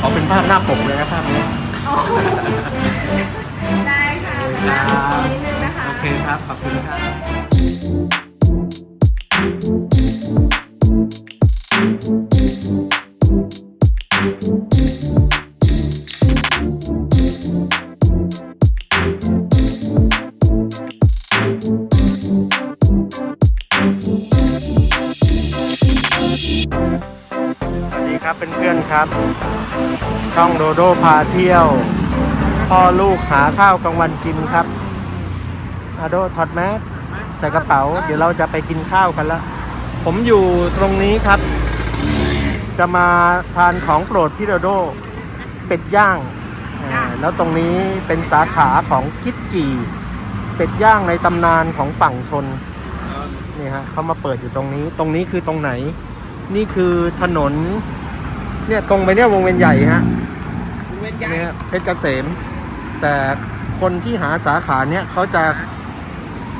ขอเป็นภาพหน้าปกเลยนะภาพนี้อ๋อได้ค่ะแต่ว่าขอนิดนึงนะคะ โอเคครับ ขอบคุณครับ สวัสดีครับเพื่อนๆครับ ช่องโดโดพาเที่ยว พ่อลูกหาข้าวกลางวันกินครับอาโดถอดแมสใส่กระเป๋า เดี๋ยวเราจะไปกินข้าวกันละผมอยู่ตรงนี้ครับ จะมาทานของโปรดพี่โดโดเป็ดย่างอ่าแล้วตรงนี้เป็นสาขาของคิดกี่เป็ดย่างในตำนานของฝั่งทนนี่ฮะเขามาเปิดอยู่ตรงนี้ ตรงนี้คือตรงไหน นี่คือถนน เนี่ยตรงไปเนี่ยวงเวียนใหญ่ฮะ เว้นย้ายเนี่ยเพชรเกษม แต่คนที่หาสาขาเนี่ยเขาจะ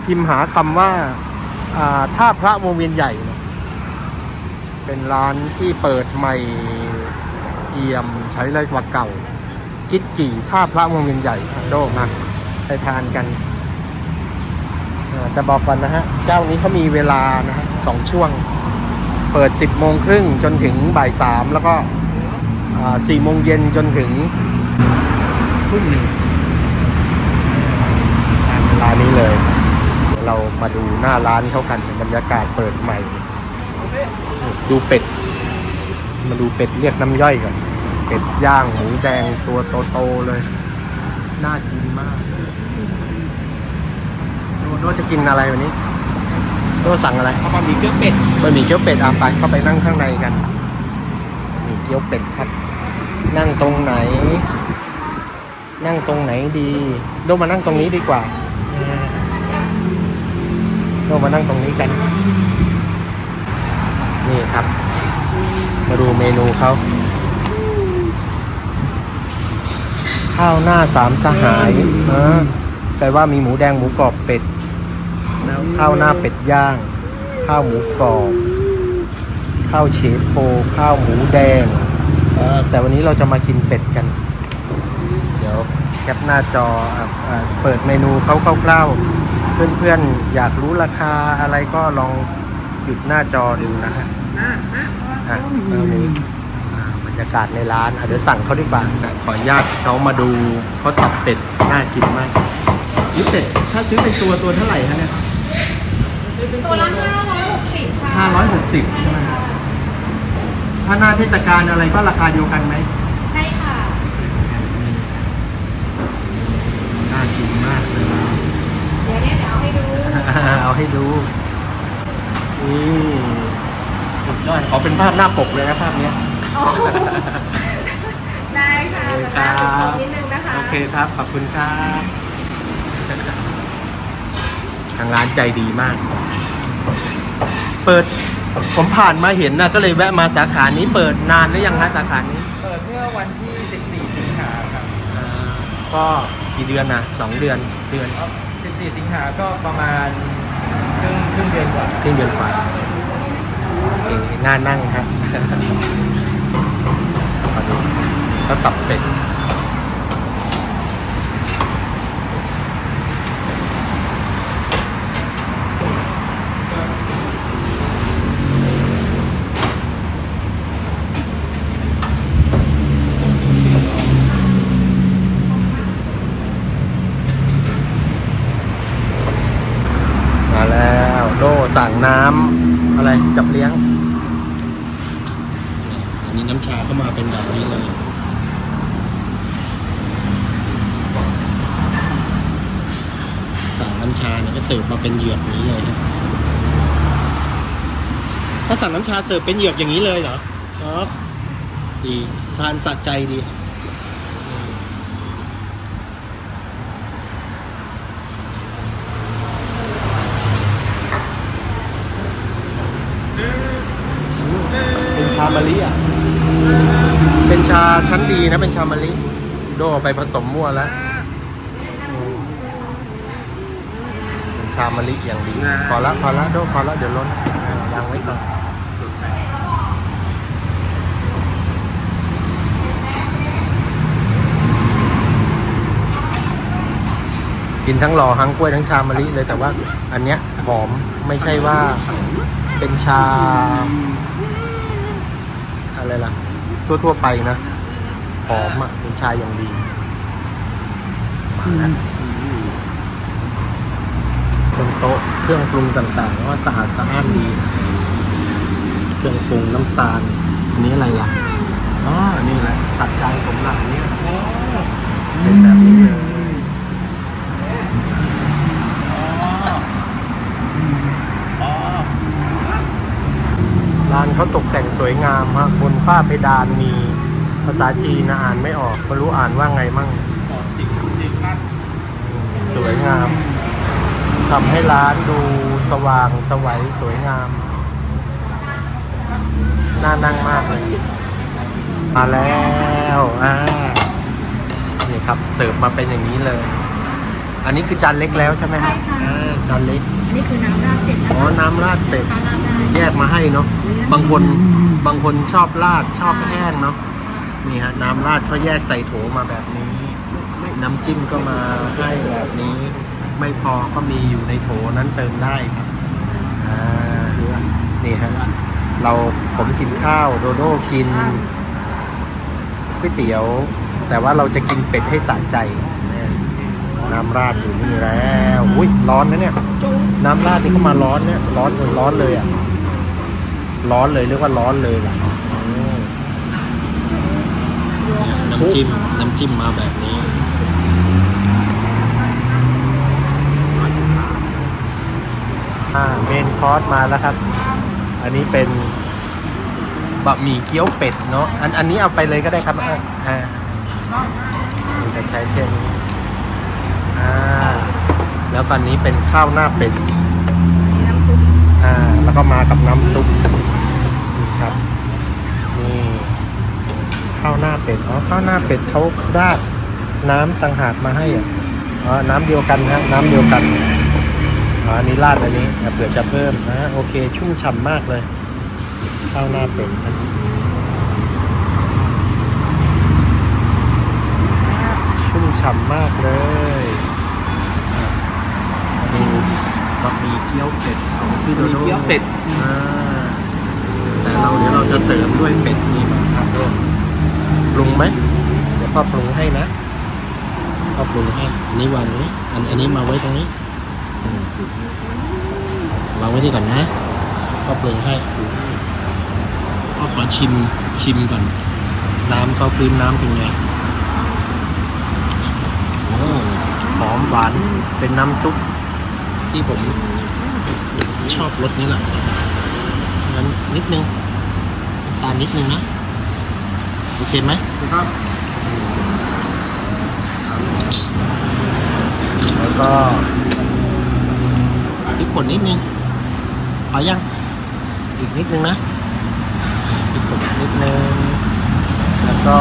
พิมพ์หาคำว่าอ่าท่าพระวงเวียนใหญ่เนี่ยเป็นร้านที่เปิดใหม่เอี่ยมใช้ไรกว่าเก่า กิดจี่ท่าพระวงเวียนใหญ่โดมาไปทานกันอ่าจะบอกก่อนนะฮะ เจ้านี้เขามีเวลานะฮะสองช่วง เปิด 10โมงครึ่งจนถึงบ่ายสามแล้วก็ สี่โมงเย็นจนถึงทุ่มหนึ่งตามเวลานี้เลยเดี๋ยวเรามาดูหน้าร้านเขากันบรรยากาศเปิดใหม่ ดูเป็ด มาดูเป็ดเรียกน้ำย่อยก่อน เป็ดย่างหมูแดงตัวโตๆเลย น่ากินมากโดโดจะกินอะไรวันนี้โดสั่งอะไรเอาบะหมี่เครื่องเป็ดบะหมี่เกี๊ยวเป็ดอาไปเข้าไปนั่งข้างในกันบะหมี่เกี๊ยวเป็ดครับ นั่งตรงไหน นั่งตรงไหนดีโดมานั่งตรงนี้ดีกว่าโดมานั่งตรงนี้กัน นี่ครับ มาดูเมนูเขาข้าวหน้าสามสหายอแปลว่ามีหมูแดงหมูกรอบเป็ดข้าวหน้าเป็ดย่าง ข้าวหมูกรอบ ข้าวเฉโปข้าวหมูแดง แต่วันนี้เราจะมากินเป็ดกัน เดี๋ยวแคปหน้าจออะอะเปิดเมนูเขาคร่าวๆ เพื่อนๆ อยากรู้ราคาอะไรก็ลองหยุดหน้าจอดูนะฮะอะตอนนี้อ่าบรรยากาศในร้านอะเดี๋ยวสั่งเขาดีกว่าอะขออนุญาตเขามาดูเขาสับเป็ด น่ากินมากนี่เป็ด ถ้าซื้อเป็นตัวตัวเท่าไหร่ฮะเนี่ย ตัวละ560ค่ะห้าร้อยหกสิบใช่ไหมครับ ถ้าหน้าเทศกาลอะไรก็ราคาเดียวกันไหมใช่ค่ะ น่ากินมากเลยเดี๋ยวเนี่ยเดี๋ยวเอาให้ดูเอาให้ดูนี่สุดยอดขอเป็นภาพหน้าปกเลยนะภาพเนี้ยอ๋อได้ค่ะแต่ว่าขอนิดนึงนะคะโอเคครับ ขอบคุณครับ ทางร้านใจดีมาก เปิด ผมผ่านมาเห็นนะก็เลยแวะมาสาขานี้เปิดนานหรือยังฮะสาขานี้เปิดเมื่อวันที่ 14 สิงหาครับอ่าก็กี่เดือนนะสองเดือนเดือน14 สิงหาก็ประมาณครึ่งครึ่งเดือนกว่าครึ่งเดือนกว่าเก่งน่านั่งครับมาดูเขาสับเป็ด มาแล้วโดสั่งน้ำอะไรจับเลี้ยง อันนี้น้ำชาเข้ามาเป็นแบบนี้เลย สั่งน้ำชา เนี่ยก็เสิร์ฟมาเป็นเหยือกนี้เลยนะถ้าสั่งน้ำชาเสิร์ฟเป็นเหยือกอย่างนี้เลยเหรอครับดีทานสัดใจดีเป็นชามะลิอะ เป็นชาชั้นดีนะ เป็นชามะลิ โดเอาไปผสมมั่วแล้ว ชามะลิอย่างดีพอละพอละโดพอละเดี๋ยวล้นยางไว้ก่อนกินทั้งหล่อทั้งกล้วยทั้งชามะลิเลยแต่ว่าอันเนี้ยหอมไม่ใช่ว่าเป็นชา อะไรล่ะ ทั่ว ๆ ไปนะ หอมอะ เป็นชาอย่างดีมาแล้ว โต๊ะเครื่องปรุงต่างๆว่าสะอาดสะอ้านดีนะเครื่องปรุงน้ำตาลอันนี้อะไรล่ะอ๋อนี่แหละตัดใจผมหลังเนี้ยเป็นแบบนี้เลยร้านเขาตกแต่งสวยงามฮะบนฝ้าเพดานมีภาษาจีนนะอ่านไม่ออกไม่รู้อ่านว่าไงมั่งจิกจิกนัดสวยงาม ทำให้ร้านดูสว่างสวัยสวยงาม น่านั่งมากเลย มาแล้วอ่านี่ครับเสิร์ฟมาเป็นอย่างนี้เลย อันนี้คือจานเล็กแล้วใช่ไหมฮะใช่ค่ะ อ่าจานเล็ก อันนี้คือน้ำราดเป็ดนะอ๋อ คะน้ำราดเป็ดทานราดได้แยกมาให้เนาะ บางคนบางคนชอบราดชอบแห้งเนาะ นี่ฮะน้ำราดเขาแยกใส่โถมาแบบนี้ น้ำจิ้มก็มาให้แบบนี้ ไม่พอก็มีอยู่ในโถนั้นเติมได้ครับอ่านี่ฮะเราผมกินข้าวโดโดกินก๋วยเตี๋ยว แต่ว่าเราจะกินเป็ดให้สะใจน้ำราดอยู่นี่แล้วอุ้ยร้อนนะเนี่ย น้ำราดนี่เข้ามาร้อนเนี่ยร้อนร้อนเลยอะ ร้อนเลยเรียกว่าร้อนเลยล่ะน้ำจิ้มน้ำจิ้มมาแบบนี้ อ่าเมนคอร์สมาแล้วครับ อันนี้เป็นบะหมี่เกี๊ยวเป็ดเนาะอันอันนี้เอาไปเลยก็ได้ครับอ่าอ่ามันจะใช้แค่นี้อ่าแล้วตอนนี้เป็นข้าวหน้าเป็ดน้ำซุปอ่าแล้วก็มากับน้ำซุปนี่ครับนี่ข้าวหน้าเป็ดอ๋อข้าวหน้าเป็ดเขาราดน้ำต่างหากมาให้อะอ๋อน้ำเดียวกันฮะน้ำเดียวกัน อ๋ออันนี้ราดอันนี้อะเผื่อจะเพิ่มอ่าโอเค ชุ่มฉ่ำมากเลยข้าวหน้าเป็ดครับชุ่มฉ่ำมากเลยอะดูบะหมี่เกี๊ยวเป็ดของพี่โดโดเกี๊ยวเป็ด อ่าแต่เราเดี๋ยวเราจะเสริมด้วยเป็ดนี่มาครับด้วยปรุงไหมเดี๋ยวพ่อปรุงให้นะพ่อปรุงให้อันนี้วางนี้อันอันนี้มาไว้ตรงนี้อืม วางไว้ที่ก่อนนะพ่อปรุงให้พ่อขอชิมชิมก่อน น้ำเขาพื้นน้ำเป็นไงโอ้หอมหวานเป็นน้ำซุปที่ผมชอบรสนี้แหละงั้นนิดนึงน้ำตาลนิดนึงนะ โอเคไหมครับ แล้วก็พริกป่ นนิดนึงพอยังอีกนิดนึงนะพริกป่นนิดนึงแล้วก็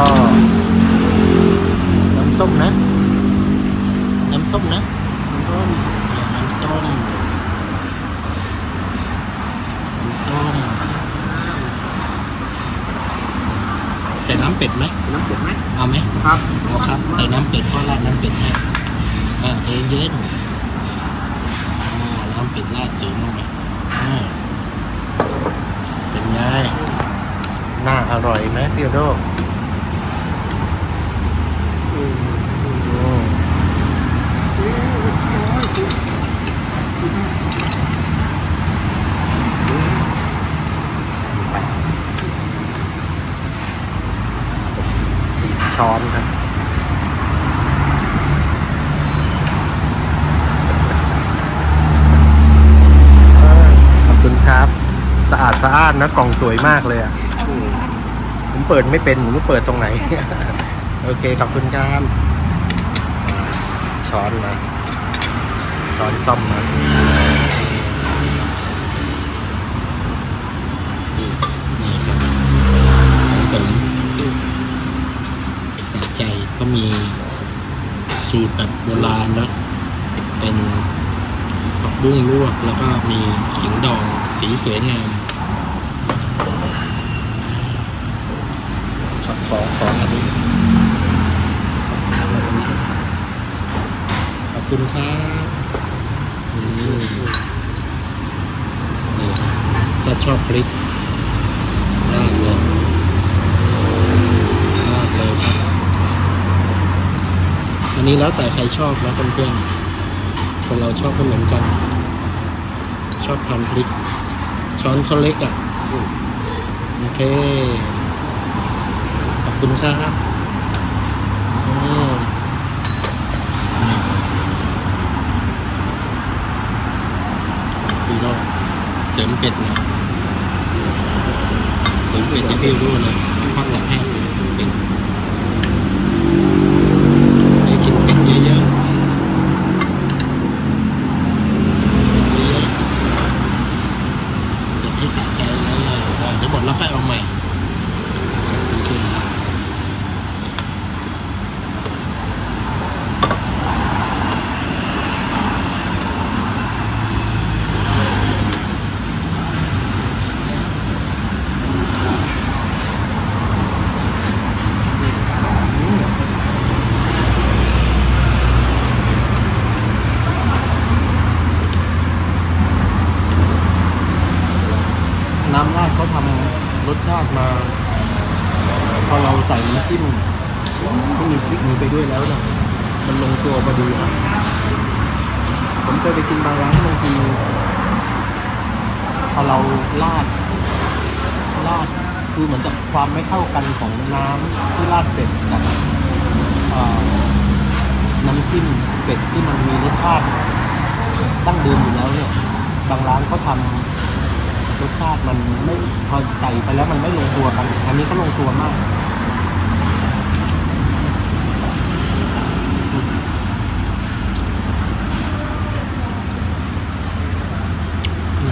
น้ำส้มนะน้ำส้มนะน้ำส้มน้ำส้มใส่น้ำเป็ดไหมน้ำเป็ดไหมเอาไหมครับเอาครับใส่น้ำเป็ดก็ราดน้ำเป็ดให้อ่าใจเย็นๆอ่าน้ำเป็ ดลาดเสริมลงไปเป็นไงน่าอร่อยไหมพี่โดอืมช้อนครับ ขอบคุณครับ สะอาดสะอ้านนะกล่องสวยมากเลยอะผมเปิดไม่เป็นผมไม่เปิดตรงไหน โอเคขอบคุณครับช้อนมาช้อนซ่อมมานี่ครับของผมสะใจก็มีสูตรแบบโบราณนะเป็นผักบุ้งลวกแล้วก็มีขิงดองสีสวยงาม ขอขอขออันนี้ขอบคุณครับนี่ถ้าชอบพริกราดเลยราดเลยครับอันนี้แล้วแต่ใครชอบนะเพื่อนๆคนเราชอบไม่เหมือนกัน ชอบทานพริก ช้อนเขาเล็กอะโอเค คุณครับอืมพี่น้องเสริมเป็ดนะเสริมเป็ดจะพี่รู้เลยพักหลักแห้งเป็ดให้กินเป็ดเยอะๆเยอะๆอยากให้สะใจเลยอะเดี๋ยวหมดแล้วค่อยเอาใหม่ขอบคุณครับ น้ำราดเขาทำรสชาติมา พอเราใส่น้ำจิ้ม ที่มีพริกมีไปด้วยแล้วเนี่ยมันลงตัวพอดี ผมเคยไปกินบางร้านบางทีพอเราราดราดคือเหมือนกับความไม่เข้ากันของน้ำที่ราดเป็ดกับน้ำจิ้มเป็ดที่มันมีรสชาติตั้งเดิมอยู่แล้วเนี่ยบางร้านเขาทำรสชาติมันไม่พอใสไปแล้วมันไม่ลงตัวกัน อันนี้ก็ลงตัวมาก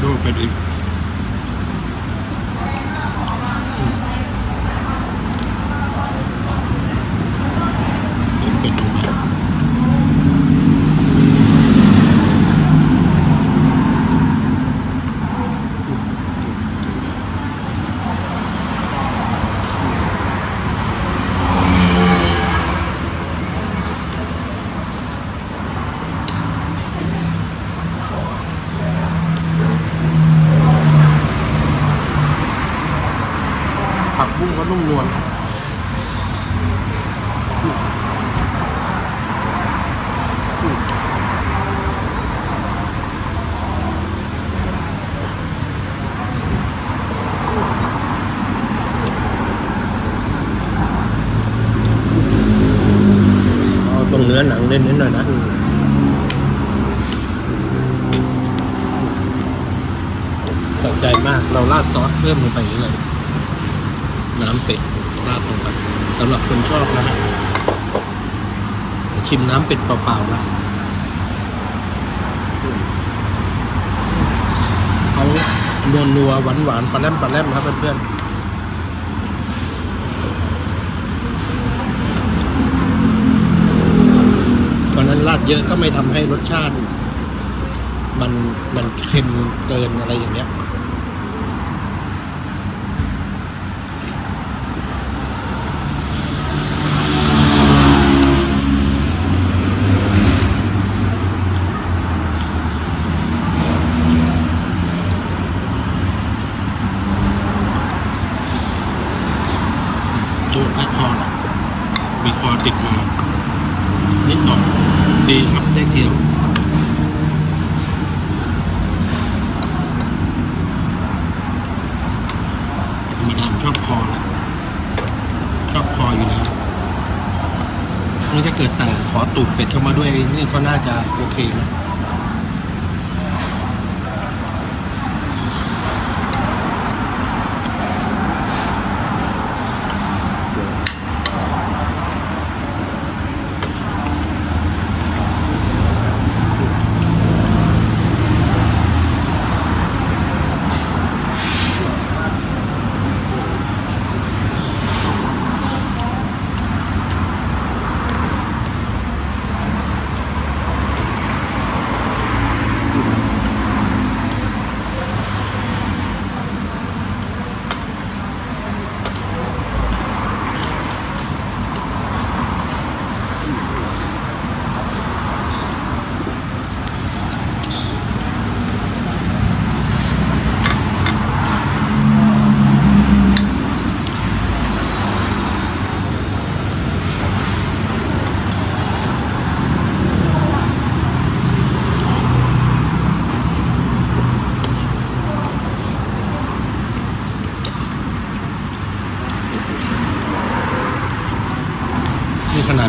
ดูเป็ดอีกเป็ดลงไปผักบุ้งก็นุ่มนวลเอาตรง เนื้อหนังเน้นๆหน่อยนะสนใจมากเราราดซอสเพิ่มลงไปอย่างนี้เลย น้ำเป็ดราดลงไปสำหรับคนชอบนะฮะชิมน้ำเป็ดเปล่าๆนะเขานัวนัวหวานหวานๆปลาแรมปลาแรมครับเพื่อนๆันราดเยอะก็ไม่ทำให้รสชาติ มันมันเค็มเกินอะไรอย่างเงี้ย ตัวและคอน่ะมีคอติดมา นิดหน่อย ดีครับได้เคี้ยวธรรมดามชอบคอแหละชอบคออยู่แล้วนี่ถ้าเกิดสั่งขอตูดเป็ดเข้ามาด้วยนี่เขาน่าจะโอเคนะ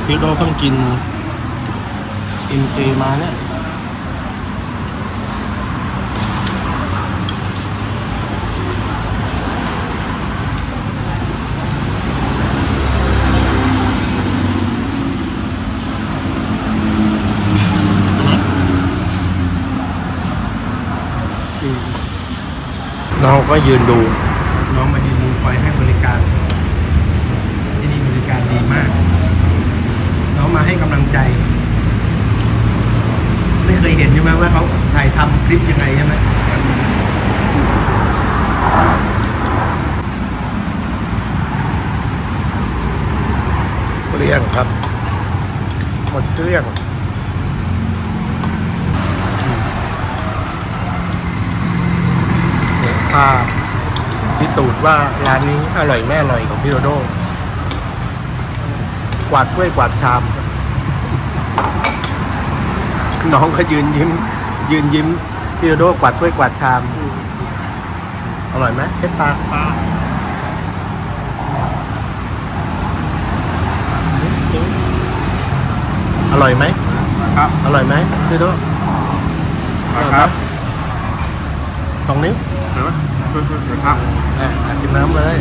ขนาดพี่โดเพิ่งกินอินซีมาเนี่ยน้องก็ยืนดู น้องมายืนดูคอยให้บริการ ที่นี่บริการดีมาก น้องมา ให้กำลังใจ ไม่เคยเห็นใช่ไหมว่าเขาถ่ายทำคลิปยังไงใช่ไหมเกลี้ยงครับ หมดเกลี้ยงพาพิสูจน์ว่าร้านนี้อร่อยแม่อร่อยของพี่โดโด กวาดถ้วยกวาดชาม น้องก็ยืนยิ้ม ยืนยิ้มพี่โดโดกวาดถ้วยกวาดชาม อร่อยไหมเพชรปลาปลาอร่อยไหมครับอร่อยไหมพี่โดอร่อยไหมสองนิ้วครับอะกินน้ำเลย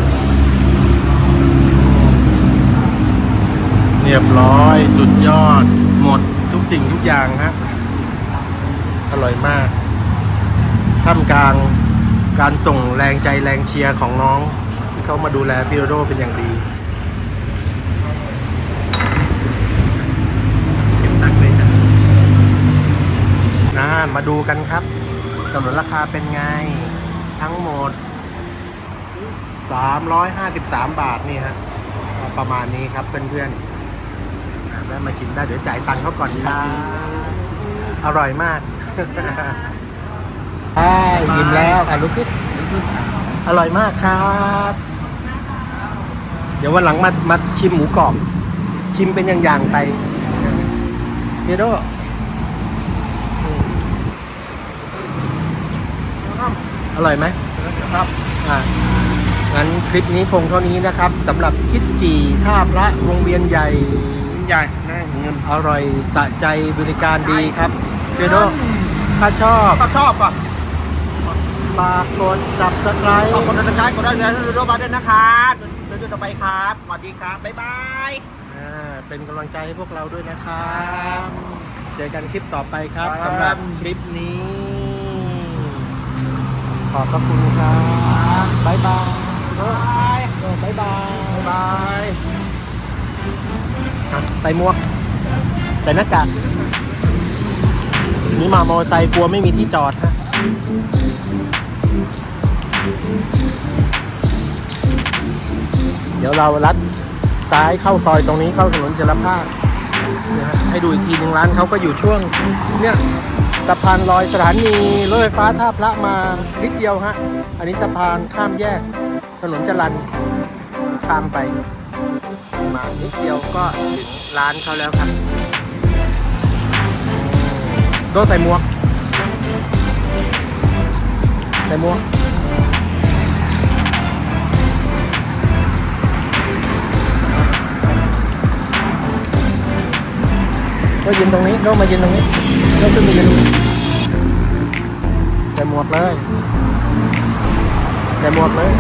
เรียบร้อยสุดยอดหมดทุกสิ่งทุกอย่างฮะ อร่อยมาก ท่ามกลางการส่งแรงใจแรงเชียร์ของน้อง ที่เขามาดูแลพี่โดโดเป็นอย่างดีเก็บตังค์เลยจ้ะนะมาดูกันครับกำหนดราคาเป็นไง ทั้งหมด 353 บาทนี่ฮะประมาณนี้ครับเพื่อนๆอะแวะมาชิมได้เดี๋ยวจ่ายตังค์เขาก่อนครับอร่อยมาก ใช่ยิ้มแล้วอะลุกขึ้นอร่อยมากครับ เดี๋ยววันหลังมามาชิมหมูกรอบ ชิมเป็นอย่างๆไปเฮโดอืมอร่อยไหมครับ อะงั้นคลิปนี้คงเท่านี้นะครับสำหรับคิดจีท่าพระวงเวียนใหญ่ ใหญ่นะเงินอร่อยสะใจบริการดีครับเฟโด ถ้าชอบถ้าชอบอะฝากกด subscribe ขอบคุณนะจ๊ะกดได้เลยดูดูมาด้วยนะครับเดี๋ยวดูต่อไปครับสวัสดีครับ บ๊ายบายอ่าเป็นกำลังใจให้พวกเราด้วยนะครับเจอกันคลิปต่อไปครับครับสำหรับคลิปนี้ ขอบพระคุณครับบ๊ายบายโอ้โอ้บ๊ายบายบ๊ายบายอะใส่หมวกใส่หน้ากาก นี่มามอเตอร์ไซค์กลัวไม่มีที่จอดฮะเดี๋ยวเราลัดซ้ายเข้าซอยตรงนี้เข้าถนนเจรภาพนะฮะให้ดูอีกทีหนึ่งร้านเขาก็อยู่ช่วง เนี่ยสะพานลอยสถานีรถไฟฟ้าท่าพระมานิดเดียวฮะ อันนี้สะพานข้ามแยก ถนนจรันข้ามไป มานิดเดียวก็ถึงร้านเขาแล้วครับ โดนใส่หมวก ใส่หมวก ก็ยืนตรงนี้โดมายืนตรงนี้โดขึ้นมายืนตรงนี้ใส่หมวกเลย ใส่หมวกเลย